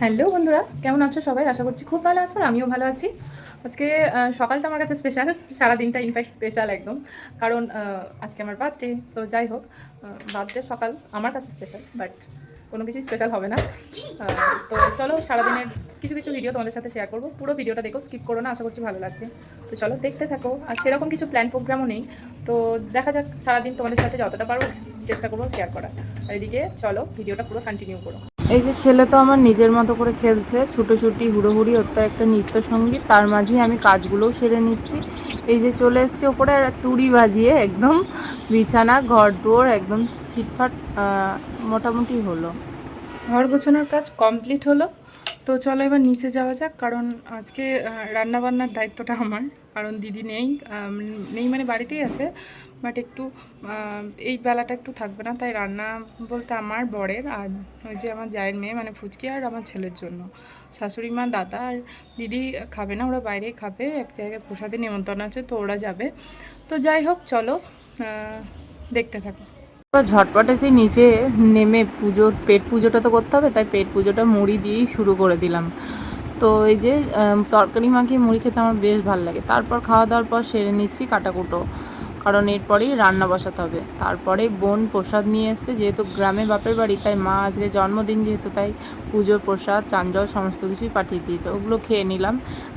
Hello বন্ধুরা, কেমন আছো সবাই? আশা করছি খুব ভালো আছো আমিও ভালো আছি। আজকে সকালটা আমার কাছে স্পেশাল সারাদিনটা ইনফ্যাক্ট স্পেশাল একদম। কারণ আজকে আমার বার্থডে তো যাই হোক বার্থডে সকাল আমার কাছে স্পেশাল বাট কোনো কিছুই স্পেশাল হবে না। তো চলো সারাদিনের কিছু কিছু ভিডিও তোমাদের সাথে শেয়ার করব। পুরো ভিডিওটা দেখো স্কিপ করো না, আশা করছি ভালো লাগবে। তো চলো দেখতে থাকো, আর সেরকম কিছু প্ল্যান প্রোগ্রামও নেই। তো দেখা যাক সারাদিন তোমাদের সাথে যতটা পারব চেষ্টা করব শেয়ার করার। আর এদিকে চলো ভিডিওটা পুরো কন্টিনিউ করো। এই যে ছেলে তো আমার নিজের মতো করে খেলছে, ছুটোছুটি, হুড়োহুড়ি হত্যা একটা নৃত্য সংগীত তার মাঝেই আমি কাজগুলোও সেরে নিচ্ছি। এই যে চলে এসছে ওপরে তুড়ি বাজিয়ে একদম বিছানা, ঘর দুয়ার একদম ফিটফাট মোটামুটি হলো। ঘর গোছানোর কাজ কমপ্লিট হলো। তো চলো এবার নিচে যাওয়া যাক, কারণ আজকে রান্না বান্নার দায়িত্বটা আমার, কারণ দিদি নেই নেই মানে বাড়িতেই আছে বাট একটু এই বেলাটা একটু থাকবে না, তাই রান্না বলতে আমার বরের আর ওই যে আমার জায়ের মেয়ে মানে ফুচকি আর আমার ছেলের জন্য। শাশুড়ি মা, দাদা আর দিদি খাবে না, ওরা বাইরেই খাবে, এক জায়গায় প্রসাদে নিমন্ত্রণ আছে, তো ওরা যাবে। তো যাই হোক, চলো দেখতে থাকো। ঝটপট সেই নিচে নেমে পুজোর পেট পুজোটা তো করতে হবে, তাই পেট পুজোটা মুড়ি দিয়েই শুরু করে দিলাম। তো এই যে তরকারি মাখিয়ে মুড়ি খেতে আমার বেশ ভালো লাগে। তারপর খাওয়া দাওয়ার পর সেরে নিচ্ছি কাটাকুটো। কারণ এরপরেই রান্না বসাতে হবে। তারপরে বোন প্রসাদ নিয়ে এসছে, যেহেতু গ্রামে বাপের বাড়ি, তাই মা আজকে জন্মদিন যেহেতু, তাই পুজোর প্রসাদ চাঞ্জল সমস্ত কিছুই পাঠিয়ে দিয়েছে। ওগুলো খেয়ে নিলাম।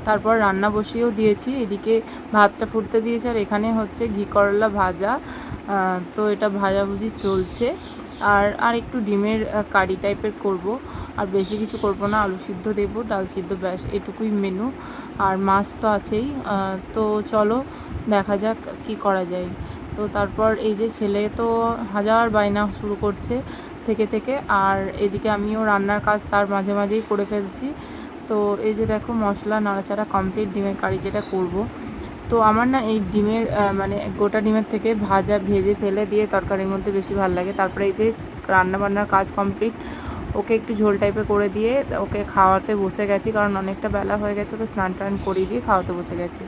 তারপর রান্না বসিয়েও দিয়েছি। এদিকে ভাতটা ফুটতে দিয়েছে আর এখানে হচ্ছে ঘি করলা ভাজা। তো এটা ভাজাভুজি চলছে। আর আর একটু ডিমের কারি টাইপের করব। আর বেশি কিছু করব না, আলু সিদ্ধ দেব, ডাল সিদ্ধ, ব্যাস, এটুকুই মেনু আর মাছ তো আছেই। তো চলো, দেখা যাক কি করা যায়। তো তারপর এই যে ছেলে তো হাজার বায়না শুরু করছে থেকে থেকে। আর এদিকে আমিও রান্নার কাজ তার মাঝে মাঝেই করে ফেলছি। তো এই যে দেখো, মশলা, নাড়াচাড়া কমপ্লিট ডিমের কারি যেটা করব। তো আমার না এই ডিমের মানে গোটা ডিমের থেকে ভাজা ভেজে ফেলে দিয়ে তরকারির মধ্যে বেশি ভালো লাগে। তারপরে এই যে রান্নাবান্নার কাজ কমপ্লিট, ওকে একটু ঝোল টাইপের করে দিয়ে ওকে খাওয়াতে বসে গেছি, কারণ অনেকটা বেলা হয়ে গেছে ওকে স্নান টান করিয়ে দিয়ে খাওয়াতে বসে গেছি।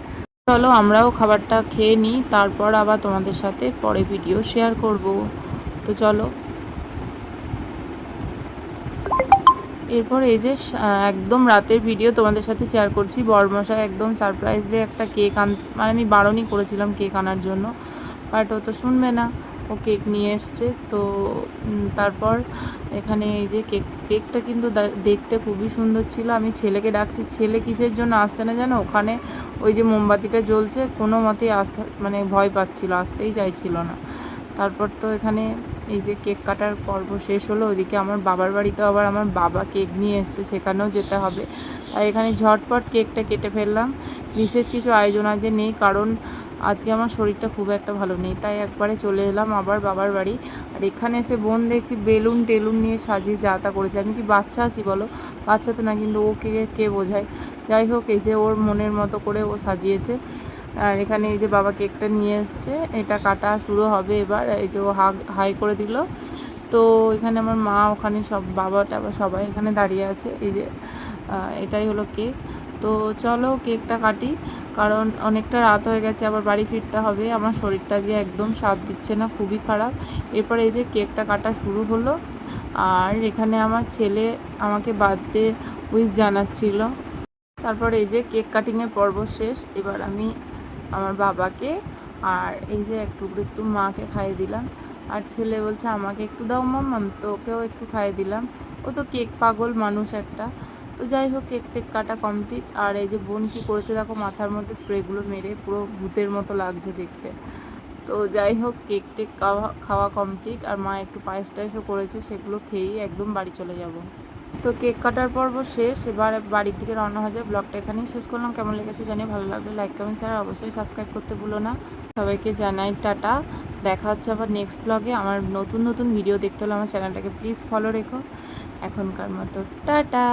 চলো আমরাও খাবারটা খেয়ে নিই, তারপর আবার তোমাদের সাথে পরে ভিডিও শেয়ার করব। তো চলো। এরপর এই যে একদম রাতের ভিডিও তোমাদের সাথে শেয়ার করছি। বরমশাই একদম সারপ্রাইজলি একটা কেক আন মানে আমি বারণই করেছিলাম কেক আনার জন্য। বাট ও তো শুনবে না। ও কেক নিয়ে এসছে। তো তারপর এখানে এই যে কেক কেকটা কিন্তু দেখতে খুবই সুন্দর ছিল। আমি ছেলেকে ডাকছি, ছেলে কিসের জন্য আসছে না জানো? ওখানে ওই যে মোমবাতিটা জ্বলছে। কোনো মতেই আসতে মানে ভয় পাচ্ছিল, আসতেই চাইছিল না। তারপর তো এখানে এই যে কেক কাটার পর্ব শেষ হলো ওইদিকে আমার বাবার বাড়িতেও আবার আমার বাবা কেক নিয়ে এসছে, সেখানেও যেতে হবে। তাই এখানে ঝটপট কেকটা কেটে ফেললাম। বিশেষ কিছু আয়োজন আজ নেই, কারণ আজকে আমার শরীরটা খুব একটা ভালো নেই। তাই একবারে চলে এলাম আবার বাবার বাড়ি। আর এখানে এসে বোন দেখছি বেলুন টেলুন নিয়ে সাজিয়ে যা তা করেছে। আমি কি বাচ্চা আছি বলো? বাচ্চা তো না, কিন্তু ও কে কে বোঝায়? যাই হোক, এই যে ওর মনের মতো করে ও সাজিয়েছে। আর এখানে এই যে বাবা কেকটা নিয়ে এসছে, এটা কাটা শুরু হবে এবার, এই যে হাই করে দিল। তো এখানে আমার মা, ওখানে সব বাবা, টাবা সবাই এখানে দাঁড়িয়ে আছে, এই যে এটাই হলো কেক। তো চলো কেকটা কাটি, কারণ অনেকটা রাত হয়ে গেছে, আবার বাড়ি ফিরতে হবে। আমার শরীরটা আজকে একদম সাথ দিচ্ছে না, খুবই খারাপ। এরপর এই যে কেকটা কাটা শুরু হলো, আর এখানে আমার ছেলে আমাকে বার্থডে উইশ জানাচ্ছিল। তারপর এই যে কেক কাটিংয়ের পর্ব শেষ, এবার আমি আমার বাবাকে আর এই যে একটু একটু মাকে খাইয়ে দিলাম। আর ছেলে বলছে, আমাকে একটু দাও মাম্মাম তো ওকেও একটু খাইয়ে দিলাম। ও তো কেক পাগল মানুষ একটা। তো যাই হোক, কেক টেক কাটা কমপ্লিট। আর এই যে বোন কী করেছে দেখো, মাথার মধ্যে স্প্রেগুলো মেরে পুরো ভূতের মতো লাগছে দেখতে। তো যাই হোক, কেক টেক খাওয়া খাওয়া কমপ্লিট। আর মা একটু পায়েস টায়েসও করেছে, সেগুলো খেয়েই একদম বাড়ি চলে যাব। তো কেক কাটার পর্ব শেষ। এবার বাড়ির দিকে রওনা হয়ে যায় ব্লগটা এখানেই শেষ করলাম। কেমন লেগেছে জানিয়ে ভালো লাগলে লাইক কমেন্ট শেয়ার অবশ্যই সাবস্ক্রাইব করতে ভুলো না। সবাইকে জানাই টাটা। দেখা হচ্ছে আবার নেক্সট ব্লগে আমার নতুন নতুন ভিডিও দেখতে হলে আমার চ্যানেলটাকে প্লিজ ফলো রেখো। এখনকার মতো টাটা।